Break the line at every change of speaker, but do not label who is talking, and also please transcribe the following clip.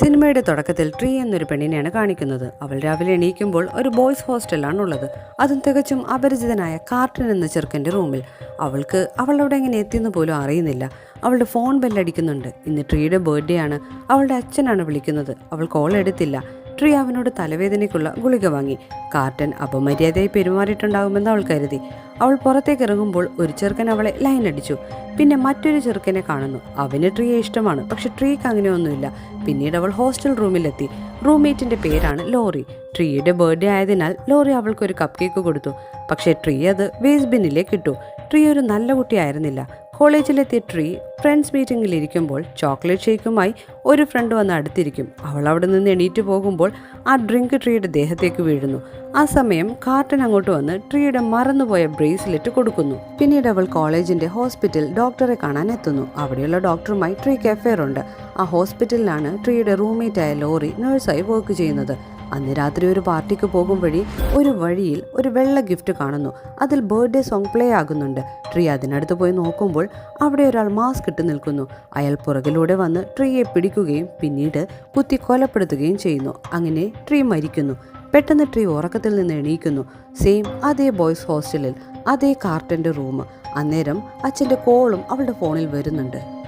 സിനിമയുടെ തുടക്കത്തിൽ ട്രീ എന്നൊരു പെണ്ണിനെയാണ് കാണിക്കുന്നത്. അവൾ രാവിലെ എണീക്കുമ്പോൾ ഒരു ബോയ്സ് ഹോസ്റ്റലാണ് ഉള്ളത് അതും തികച്ചും അപരിചിതനായ കാർട്ടൻ എന്ന ചെറുക്കന്റെ റൂമിൽ. അവൾക്ക് അവൾ അവിടെ എങ്ങനെ എത്തിയെന്ന് പോലും അറിയുന്നില്ല. അവളുടെ ഫോൺ ബെല്ലടിക്കുന്നുണ്ട്. ഇന്ന് ട്രീയുടെ ബർത്ത്ഡേ ആണ്. അവളുടെ അച്ഛനാണ് വിളിക്കുന്നത്. അവൾ കോൾ എടുത്തില്ല. ട്രീ അവനോട് തലവേദനയ്ക്കുള്ള ഗുളിക വാങ്ങി. കാർട്ടൻ അപമര്യാദയായി പെരുമാറിയിട്ടുണ്ടാകുമെന്ന് അവൾ കരുതി. അവൾ പുറത്തേക്ക് ഇറങ്ങുമ്പോൾ ഒരു ചെറുക്കൻ അവളെ ലൈൻ അടിച്ചു പിന്നെ മറ്റൊരു ചെറുക്കനെ കാണുന്നു. അവന് ട്രീയെ ഇഷ്ടമാണ് പക്ഷെ ട്രീക്ക് അങ്ങനെയൊന്നുമില്ല. പിന്നീട് അവൾ ഹോസ്റ്റൽ റൂമിലെത്തി. റൂംമേറ്റിന്റെ പേരാണ് ലോറി. ട്രീയുടെ ബർത്ത്ഡേ ആയതിനാൽ ലോറി അവൾക്ക് ഒരു കപ്പ് കേക്ക് കൊടുത്തു. പക്ഷേ ട്രീ അത് വേസ്റ്റ് ബിന്നിലേക്ക് ഇട്ടു. ട്രീ ഒരു നല്ല കുട്ടിയായിരുന്നില്ല. കോളേജിലെത്തിയ ട്രീ ഫ്രണ്ട്സ് മീറ്റിംഗിൽ ഇരിക്കുമ്പോൾ ചോക്ലേറ്റ് ഷേക്കുമായി ഒരു ഫ്രണ്ട് വന്ന് അടുത്തിരിക്കും. അവൾ അവിടെ നിന്ന് എണീറ്റ് പോകുമ്പോൾ ആ ഡ്രിങ്ക് ട്രീയുടെ ദേഹത്തേക്ക് വീഴുന്നു. ആ സമയം കാർട്ടൻ അങ്ങോട്ട് വന്ന് ട്രീയുടെ മറന്നുപോയ ബ്രേസ്ലെറ്റ് കൊടുക്കുന്നു. പിന്നീട് അവൾ കോളേജിന്റെ ഹോസ്പിറ്റൽ ഡോക്ടറെ കാണാൻ എത്തുന്നു. അവിടെയുള്ള ഡോക്ടറുമായി ട്രീക്ക് അഫെയർ ഉണ്ട്. ആ ഹോസ്പിറ്റലിലാണ് ട്രീയുടെ റൂംമേറ്റ് ആയ ലോറി നഴ്സായി വർക്ക് ചെയ്യുന്നത്. അന്ന് രാത്രി ഒരു പാർട്ടിക്ക് പോകും വഴി ഒരു വഴിയിൽ ഒരു വെള്ള ഗിഫ്റ്റ് കാണുന്നു. അതിൽ ബർത്ത്ഡേ സോങ് പ്ലേ ആകുന്നുണ്ട്. ട്രീ അതിനടുത്ത് പോയി നോക്കുമ്പോൾ അവിടെ ഒരാൾ മാസ്ക് ഇട്ട് നിൽക്കുന്നു. അയാൾ പുറകിലൂടെ വന്ന് ട്രീയെ പിടിക്കുകയും പിന്നീട് കുത്തി കൊലപ്പെടുത്തുകയും ചെയ്യുന്നു. അങ്ങനെ ട്രീ മരിക്കുന്നു. പെട്ടെന്ന് ട്രീ ഉറക്കത്തിൽ നിന്ന് എണീക്കുന്നു. സെയിം അതേ ബോയ്സ് ഹോസ്റ്റലിൽ അതേ കാർട്ടന്റെ റൂം. അന്നേരം അച്ഛന്റെ കോളും അവളുടെ ഫോണിൽ വരുന്നുണ്ട്.